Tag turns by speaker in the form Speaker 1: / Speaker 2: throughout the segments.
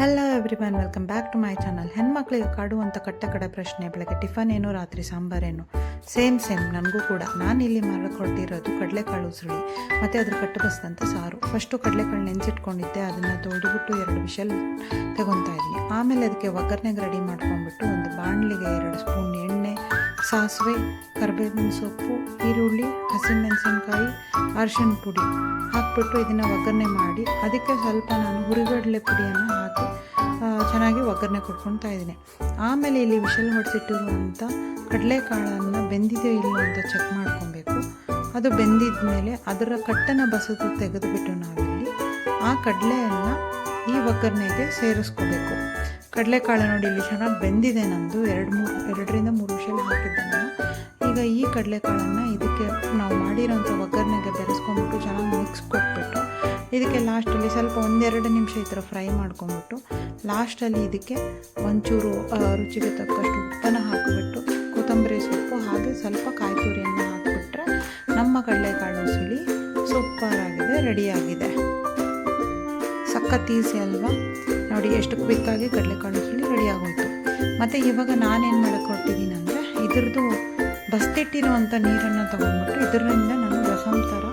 Speaker 1: Hello everyone welcome back to my channel ಹೆಣ್ಮಕ್ಳಿಗೆ ಕಾಡುವಂಥ ಕಟ್ಟಕಡ ಪ್ರಶ್ನೆ, ಬೆಳಗ್ಗೆ ಟಿಫನ್ ಏನು, ರಾತ್ರಿ ಸಾಂಬಾರೇನು ಸೇಮ್ ಸೇಮ್ ನನಗೂ ಕೂಡ. ನಾನು ಇಲ್ಲಿ ಮಾಡಿಕೊಟ್ಟಿರೋದು ಕಡಲೆಕಾಳು ಉಸುಳಿ, ಮತ್ತು ಅದ್ರ ಕಟ್ಟಬಸ್ದಂಥ ಸಾರು. ಫಸ್ಟು ಕಡಲೆಕಾಳು ನೆನೆಸಿಟ್ಕೊಂಡಿದ್ದೆ, ಅದನ್ನು ತೊಳೆದುಬಿಟ್ಟು ಎರಡು ವಿಷಲ್ ತಗೊತಾ ಇದ್ದೀನಿ. ಆಮೇಲೆ ಅದಕ್ಕೆ ಒಗ್ಗರಣೆಗೆ ರೆಡಿ ಮಾಡ್ಕೊಂಡ್ಬಿಟ್ಟು ಒಂದು ಬಾಣಲಿಗೆ ಎರಡು ಸ್ಪೂನ್ ಎಣ್ಣೆ, ಸಾಸಿವೆ, ಕರಿಬೇವಿನ ಸೊಪ್ಪು, ಈರುಳ್ಳಿ, ಹಸಿಮೆಣಸಿನಕಾಯಿ, ಅರಿಶಿಣ ಪುಡಿ ಹಾಕ್ಬಿಟ್ಟು ಇದನ್ನು ಒಗ್ಗರಣೆ ಮಾಡಿ, ಅದಕ್ಕೆ ಸ್ವಲ್ಪ ನಾನು ಹುರಿಗಡಲೆ ಪುಡಿಯನ್ನು ಚೆನ್ನಾಗಿ ಒಗ್ಗರಣೆ ಕೊಟ್ಕೊಳ್ತಾ ಇದ್ದೀನಿ. ಆಮೇಲೆ ಇಲ್ಲಿ ವಿಷಲ್ ಹೊಡೆಸಿಟ್ಟಿರುವಂಥ ಕಡಲೆಕಾಳನ್ನು ಬೆಂದಿದೆಯೋ ಇಲ್ಲೋ ಅಂತ ಚೆಕ್ ಮಾಡ್ಕೊಬೇಕು. ಅದು ಬೆಂದಿದ ಮೇಲೆ ಅದರ ಕಟ್ಟನ್ನು ಬಸದು ತೆಗೆದುಬಿಟ್ಟು ನಾವಿಲ್ಲಿ ಆ ಕಡಲೆಯನ್ನು ಈ ಒಗ್ಗರಣೆಗೆ ಸೇರಿಸ್ಕೋಬೇಕು. ಕಡಲೆಕಾಳು ನೋಡಿ ಇಲ್ಲಿ ಚೆನ್ನಾಗಿ ಬೆಂದಿದೆ ನಂದು. ಎರಡು ಮೂರು ಎರಡರಿಂದ ಮೂರು ವಿಷಲ್ ಹಾಕಿದ್ದೆ ನಾನು. ಈಗ ಈ ಕಡಲೆಕಾಳನ್ನು ಇದಕ್ಕೆ ನಾವು ಮಾಡಿರೋಂಥ ಒಗ್ಗರಣೆಗೆ ಕೊಟ್ಬಿಟ್ಟು ಇದಕ್ಕೆ ಲಾಸ್ಟಲ್ಲಿ ಸ್ವಲ್ಪ ಒಂದೆರಡು ನಿಮಿಷ ಈ ಥರ ಫ್ರೈ ಮಾಡ್ಕೊಂಬಿಟ್ಟು ಲಾಸ್ಟಲ್ಲಿ ಇದಕ್ಕೆ ಒಂಚೂರು ರುಚಿಗೆ ತಕ್ಕಷ್ಟು ಉಪ್ಪನ್ನು ಹಾಕಿಬಿಟ್ಟು ಕೊತ್ತಂಬರಿ ಸೊಪ್ಪು ಹಾಗೆ ಸ್ವಲ್ಪ ಕಾಯಿ ತುರಿಯನ್ನು ಹಾಕಿಬಿಟ್ರೆ ನಮ್ಮ ಕಡಲೆಕಾಳು ಸುಳಿ ಸೂಪರಾಗಿದೆ ರೆಡಿಯಾಗಿದೆ ಸಖತ್ ಈಸಿ ಅಲ್ವಾ? ನೋಡಿ ಎಷ್ಟು ಕ್ವಿಕ್ಕಾಗಿ ಕಡಲೆಕಾಳು ಸುಳಿ ರೆಡಿ ಆಗೋಯ್ತು. ಮತ್ತು ಇವಾಗ ನಾನೇನು ಮಾಡೋಕ್ಕೆ ಹೊರಟಿದ್ದೀನಿ ಅಂದರೆ ಇದ್ರದ್ದು ಬಸ್ತಿಟ್ಟಿರುವಂಥ ನೀರನ್ನು ತೊಗೊಂಡ್ಬಿಟ್ಟು ಇದರಿಂದ ನಾನು ರಸಂ ಥರ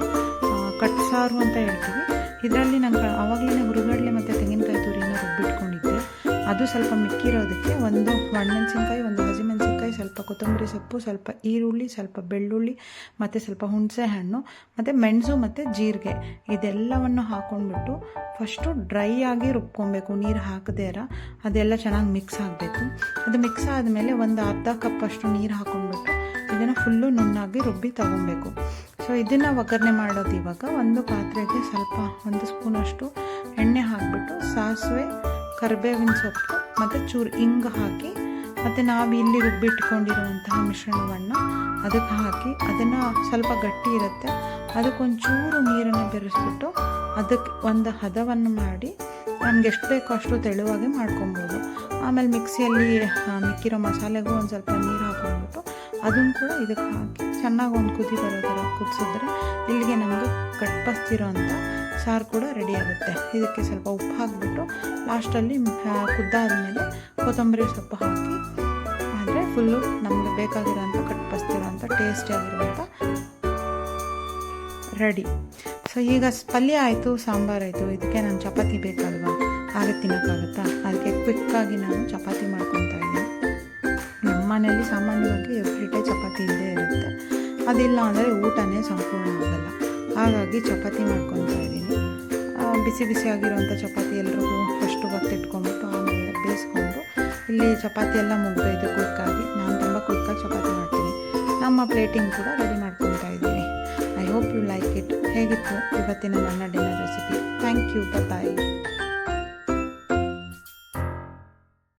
Speaker 1: ಕಟ್ಸಾರು ಸಾರು ಅಂತ ಹೇಳ್ತೀವಿ. ಇದರಲ್ಲಿ ನಾನು ಆವಾಗಲೇ ಹುರುಗಡ್ಲೆ ಮತ್ತು ತೆಂಗಿನಕಾಯಿ ತುರಿನ ರುಬ್ಬಿಟ್ಕೊಂಡಿದ್ದೆ. ಅದು ಸ್ವಲ್ಪ ಮಿಕ್ಕಿರೋದಕ್ಕೆ ಒಂದು ಒಣಮೆಣಸಿನ್ಕಾಯಿ, ಒಂದು ಹಸಿಮೆಣಸಿನ್ಕಾಯಿ, ಸ್ವಲ್ಪ ಕೊತ್ತಂಬರಿ ಸೊಪ್ಪು, ಸ್ವಲ್ಪ ಈರುಳ್ಳಿ, ಸ್ವಲ್ಪ ಬೆಳ್ಳುಳ್ಳಿ, ಮತ್ತು ಸ್ವಲ್ಪ ಹುಣಸೆ ಹಣ್ಣು ಮತ್ತು ಮೆಣಸು ಮತ್ತು ಜೀರಿಗೆ ಇದೆಲ್ಲವನ್ನು ಹಾಕ್ಕೊಂಡ್ಬಿಟ್ಟು ಫಸ್ಟು ಡ್ರೈ ಆಗಿ ರುಬ್ಕೊಬೇಕು. ನೀರು ಹಾಕದೇರ ಅದೆಲ್ಲ ಚೆನ್ನಾಗಿ ಮಿಕ್ಸ್ ಆಗಬೇಕು. ಅದು ಮಿಕ್ಸ್ ಆದಮೇಲೆ ಒಂದು ಅರ್ಧ ಕಪ್ಪಷ್ಟು ನೀರು ಹಾಕ್ಕೊಂಡ್ಬಿಟ್ಟು ಇದನ್ನು ಫುಲ್ಲು ನುಣ್ಣಾಗಿ ರುಬ್ಬಿ ತಗೊಬೇಕು. ಸೊ ಇದನ್ನು ಒಗ್ಗರಣೆ ಮಾಡೋದು ಇವಾಗ ಒಂದು ಪಾತ್ರೆಗೆ ಸ್ವಲ್ಪ ಒಂದು ಸ್ಪೂನಷ್ಟು ಎಣ್ಣೆ ಹಾಕಿಬಿಟ್ಟು, ಸಾಸಿವೆ, ಕರಿಬೇವಿನ ಸೊಪ್ಪು ಮತ್ತು ಚೂರು ಹಿಂಗೆ ಹಾಕಿ ಮತ್ತು ನಾವು ಇಲ್ಲಿ ರುಬ್ಬಿಟ್ಕೊಂಡಿರುವಂತಹ ಮಿಶ್ರಣವನ್ನು ಅದಕ್ಕೆ ಹಾಕಿ ಅದನ್ನು ಸ್ವಲ್ಪ ಗಟ್ಟಿ ಇರುತ್ತೆ. ಅದಕ್ಕೊಂಚೂರು ನೀರನ್ನು ಬೆರೆಸ್ಬಿಟ್ಟು ಅದಕ್ಕೆ ಒಂದು ಹದವನ್ನು ಮಾಡಿ ನಮ್ಗೆ ಎಷ್ಟು ಬೇಕೋ ಅಷ್ಟು ತೆಳುವಾಗಿ ಮಾಡ್ಕೊಬೋದು. ಆಮೇಲೆ ಮಿಕ್ಸಿಯಲ್ಲಿ ಮಿಕ್ಕಿರೋ ಮಸಾಲೆಗೂ ಒಂದು ಸ್ವಲ್ಪ ನೀರು ಹಾಕೊಂಡ್ಬಿಟ್ಟು ಅದನ್ನು ಕೂಡ ಇದಕ್ಕೆ ಹಾಕಿ ಚೆನ್ನಾಗಿ ಒಂದು ಕುದಿ ಬರೋ ಥರ ಕುದಿಸಿದ್ರೆ ಇಲ್ಲಿಗೆ ನಮಗೆ ಕಟ್ಪಸ್ತಿರೋ ಅಂಥ ಸಾರು ಕೂಡ ರೆಡಿ ಆಗುತ್ತೆ. ಇದಕ್ಕೆ ಸ್ವಲ್ಪ ಉಪ್ಪು ಹಾಕಿಬಿಟ್ಟು ಲಾಸ್ಟಲ್ಲಿ ಕುದ್ದಾದ್ಮೇಲೆ ಕೊತ್ತಂಬರಿ ಸೊಪ್ಪು ಹಾಕಿ, ಆದರೆ ಫುಲ್ಲು ನಮಗೆ ಬೇಕಾಗಿರೋಂಥ ಕಟ್ಪಸ್ತಿರೋಂಥ ಟೇಸ್ಟಿಯಾಗಿರುವಂಥ ರೆಡಿ ಸೊ ಈಗ ಪಲ್ಯ ಆಯಿತು ಸಾಂಬಾರಾಯಿತು ಇದಕ್ಕೆ ನಾನು ಚಪಾತಿ ಬೇಕಲ್ವಾ? ಆಗ ತಿನ್ನೋಕ್ಕಾಗುತ್ತಾ? ಅದಕ್ಕೆ ಕ್ವಿಕ್ಕಾಗಿ ನಾನು ಚಪಾತಿ ಮಾಡ್ಕೊತಾ ಇದ್ದೀನಿ ನಮ್ಮ ಮನೆಯಲ್ಲಿ ಸಾಮಾನ್ಯವಾಗಿ ಎವ್ರಿ ಡೇ ಚಪಾತಿ ಇದ್ದೇ ಇರುತ್ತೆ. ಅದಿಲ್ಲ ಅಂದರೆ ಊಟನೇ ಸಂಪೂರ್ಣ ಆಗಲ್ಲ. ಹಾಗಾಗಿ ಚಪಾತಿ ಮಾಡ್ಕೊತಾ ಇದ್ದೀನಿ. ಬಿಸಿ ಬಿಸಿ ಆಗಿರೋಂಥ ಚಪಾತಿ ಎಲ್ರಿಗೂ ಫಸ್ಟು ಇಟ್ಕೊಂಡ್ಬಿಟ್ಟು ಆಮೇಲೆ ಬೇಯಿಸ್ಕೊಂಡು ಇಲ್ಲಿ ಚಪಾತಿ ಎಲ್ಲ ಮುಗ್ದೋಯ್ತು ಕುಕ್ಕಾಗಿ ನಾನು ತುಂಬ ಕುಕ್ಕಾಗಿ ಚಪಾತಿ ಮಾಡ್ತೀನಿ. ನಮ್ಮ ಪ್ಲೇಟಿಂಗ್ ಕೂಡ ರೆಡಿ ಮಾಡ್ಕೊತಾ ಇದ್ದೀನಿ. I hope you like it ಹೇಗಿತ್ತು ಇವತ್ತಿನ ನನ್ನ dinner recipe? Thank you bye